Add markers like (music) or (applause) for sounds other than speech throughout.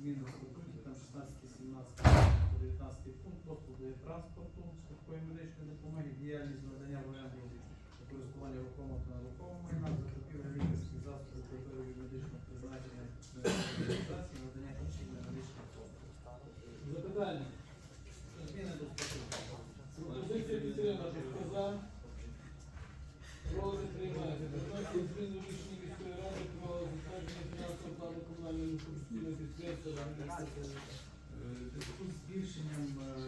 змін статуті, там 16, 17, 19 пункт, послуги транспорту, швидкої медичної допомоги, діяльність надання в оренду та користування рухомого та нерухомого майна, закупівля лікарських засобів території медичного призначення, організації, надання інших медичних послуг. Запитання. Зміни до статуту. Пропозиція підтримати. Хто за? Проти приймати. Відносно змін у рішенні міської ради про затвердження фінансового плану комунального інфраструктурного підприємства «Адміністрація». Е, В зв'язку з збільшенням е,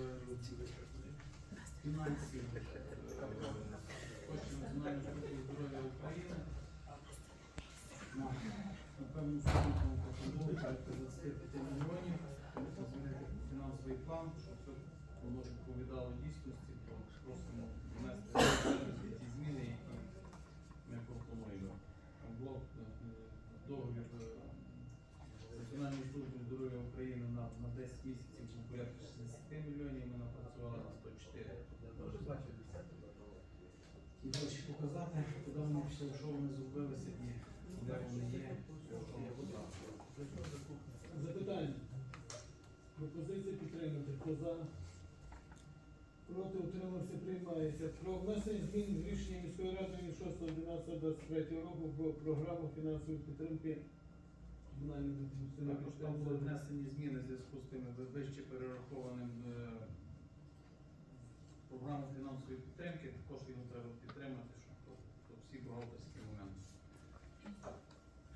фінансів е, коштів Національної здоров'я України на певну пропонували порядка 25 мільйонів, змінити фінансовий план, щоб це воно відповідало дійсності, то просимо внести ці зміни, які ми пропонуємо. Блок е, договір е, Національної служби здоров'я України на, на 10 місяців був порядка 60 мільйонів, ми напрацювали на 104. Тож бачите, і гроші показати, куди вони пішли, що вони зробили сьогодні, де вони є, що вони. Запитання. Пропозиція підтримати. Хто за? Проти утримався приймається. Про внесення змін з рішення міської ради від 6.11.23 року про програму фінансової підтримки Також там були внесені зміни в зв'язку з тими вище перерахованим е, програму фінансової підтримки, також його треба підтримати, щоб то, то всі бухгалтерські моменти.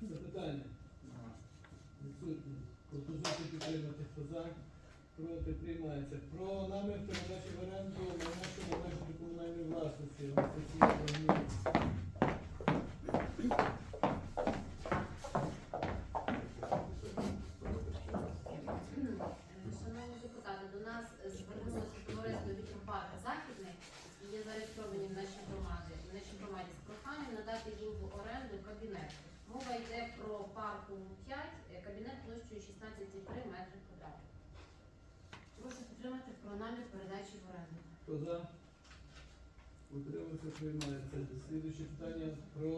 Запитання. Ага. Відсутні. Пропозиція підтримати. Хто за? Проти приймається. Про намір передачі в оренду що належить до комунальної власності. Анастасія Вагнєва. Шановні депутати, до нас звернулося товариство Вітропарк Західний, які є зареєстровані в нашій громаді, в нашій громаді з проханням надати їм в оренду кабінет. Мова йде про парку 5, е, кабінет площею 16,3 метри квадратних. Прошу підтримати про намір передачі в оренду. Хто за? Утримався приймається. Слідуюче питання про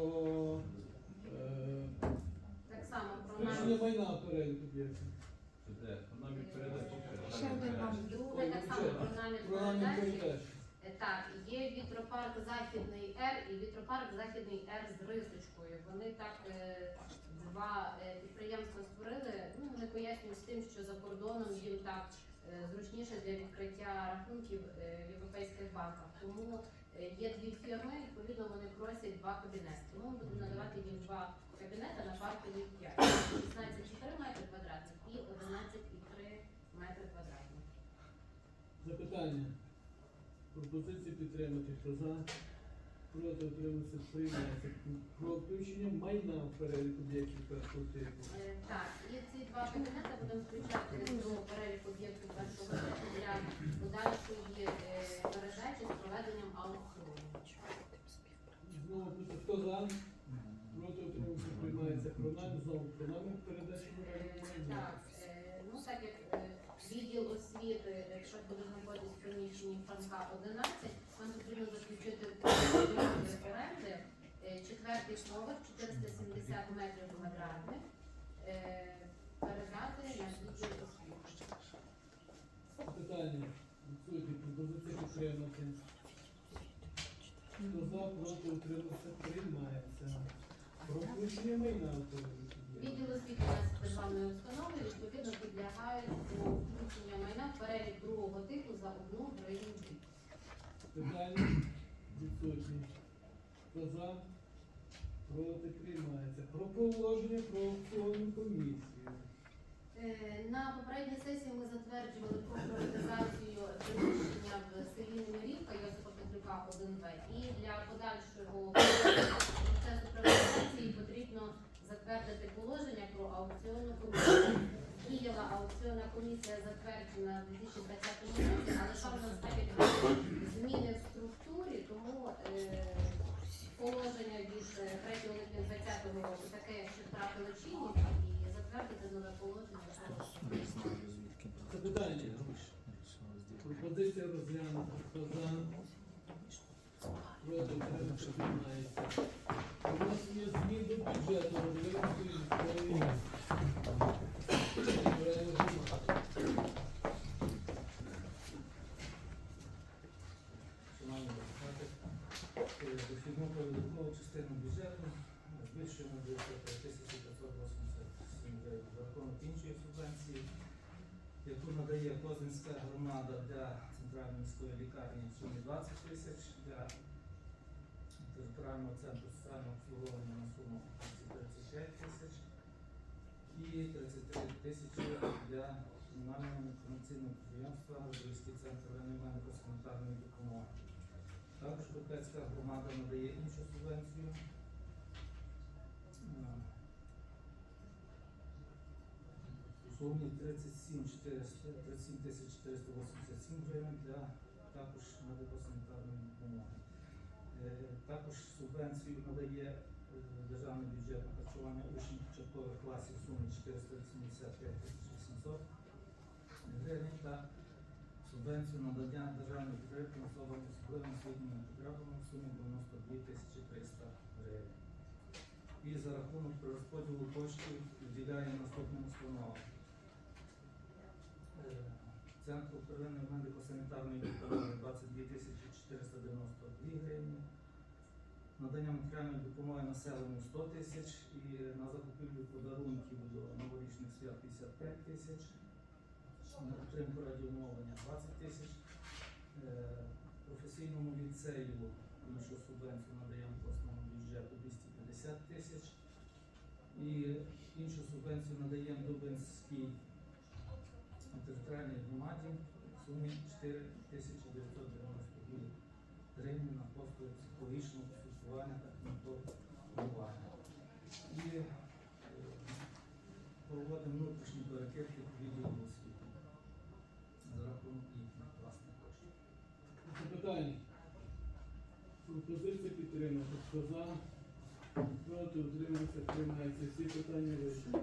е, Так само про включення намір. майна в перелік об'єктів. Де? Намір передачі. Ще один вам. Друге, так само про намір Про намір передачі. Е, Так, є вітропарк Західний Р і вітропарк Західний Р з рисочкою. Вони так е, два е, підприємства створили. Ну вони пояснюють з тим, що за кордоном їм так зручніше для відкриття рахунків е, в європейських банках. Тому е, є дві фірми, відповідно вони просять два кабінети. Тому ми будемо надавати їм два кабінети на парковій 5. 16,4 метри квадратних і 11,3 метри квадратних. Запитання. Пропозиції підтримати. Хто за? Проти утримався приймається. Про включення майна в перелік об'єктів першого типу. Е, Так, і ці два кабінети будемо включати до переліку об'єктів першого типу для подальшої е, передачі з проведенням аукціону. Знову хто за? Проти утримався приймається. Про намір знову про намір передачі Е. Так, ну так як відділ освіти, якщо буде знаходитись в приміщенні Франка 11, нам потрібно заключити четвертий поверх 470 метрів квадратних е, передати на відділ освіти. Питання. Відсутні. Пропозиції підтримати. Хто за? Проти утримався приймається. Про включення майна в. Відділ освіти у нас державної установи відповідно підлягають до включення майна в перелік другого типу за одну гривню. Питання відсутні. Хто за? Проти приймається. Про положення про аукціонну комісію. Е, На попередній сесії ми затверджували про приватизацію приміщення в селі Немирівка Йосипа Петрюка 1В. І для подальшого процесу приватизації потрібно затвердити положення про аукціонну комісію. Діяла аукціонна комісія затверджена в 2020 році, але там у нас зміни в структурі, тому е, положення від е, 3 липня 2020 року таке, що втратило чинність, і затвердити нове положення. Запитання. Пропозиція розглянути. Хто за? Проти тримається. У нас є зміни до бюджету збільшуємо до 1587 гривень іншої субвенції, яку надає Козинська громада для центральної міської лікарні в сумі 20 тисяч, для територіального центру соціального обслуговування на суму 35 тисяч і 33 тисячі для комунального інформаційного підприємства Родовський центр медико-санітарної допомоги. Також Букетська громада надає іншу субвенцію. е, У сумі 37 400 37 тисяч 487 гривень для також медико-санітарної допомоги. Е, Також субвенцію надає е, державний бюджет на харчування учнів початкових класів в сумі 485 тисяч 800 гривень та субвенцію надання державної підтримки особам з особливими освітніми в сумі 92 300 гривень. І за рахунок перерозподілу коштів виділяє наступним установам. Центру первинної медико-санітарної (clears throat) допомоги 22 тисячі 492 гривні. Надання матеріальної допомоги населенню 100 тисяч і на закупівлю подарунків до новорічних свят 55 тисяч на підтримку радіомовлення 20 тисяч. Е, Професійному ліцею іншу субвенцію надаємо основному бюджету 250 тисяч. І іншу субвенцію надаємо Дубинській територіальній громаді в сумі 4 тисячі 992 гривні на послуги психологічного спілкування та контролювання. І е, проводимо внутрішні перекидки відділу освіти за рахунок їхніх власних коштів. Запитання. Пропозиція підтримати. Хто за? Проти утримався, приймається. Всі питання вирішені.